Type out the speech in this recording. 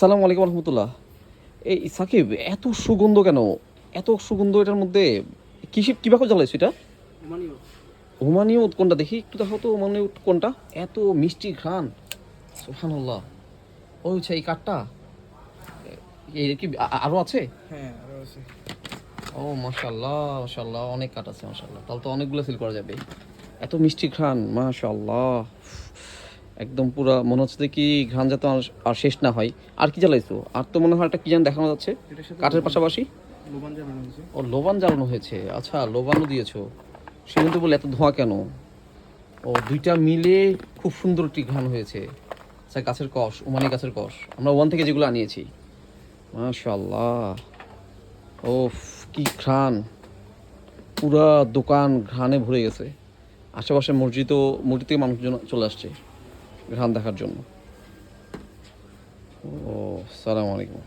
আসসালামু আলাইকুম রহমতুল্লাহ। এই সাকিব এত সুগন্ধ কেন? এত সুগন্ধ এটার মধ্যে কিসে কীভাবে জ্বালাইছো এটা? ওমানীয় কোনটা? দেখি একটু দেখো তো ওমানীয় উট কোনটা? এত মিষ্টি ঘ্রাণ। সুবহানাল্লাহ। ওই হচ্ছে এই কাঠটা। এই কি আ- আ- আরও আছে? হ্যাঁ আরও আছে। ও মাশাল্লাহ মাশাল্লাহ অনেক কাঠ আছে মাশাল্লাহ তাহলে তো অনেকগুলো সেল করা যাবে। এত মিষ্টি ঘ্রাণ মাশাল্লাহ একদম পুরা মনে হচ্ছে কি ঘ্রাণ যাতে আর- শেষ না হয়। আর কি জ্বালাইছো? আর তো মনে হয় একটা কি যেন দেখানো যাচ্ছে? কাঠের পাশাপাশি? ও লোবান জ্বালানো হয়েছে? আচ্ছা লোবানও দিয়েছ। সে কিন্তু বলে এত ধোঁয়া কেন? ও দুইটা মিলে খুব সুন্দর একটি ঘ্রাণ হয়েছে। আচ্ছা গাছের কষ উমানি গাছের কষ। আমরা ওয়ান থেকে যেগুলো আনিয়েছি। মাশাল্লাহ ও কি ঘ্রাণ। পুরা দোকান ঘ্রাণে ভরে গেছে। আশেপাশে মসজিদও মসজিদ থেকে মানুষজন চলে আসছে। ঘ্রাণ দেখার জন্য। ও সালাম আলাইকুম।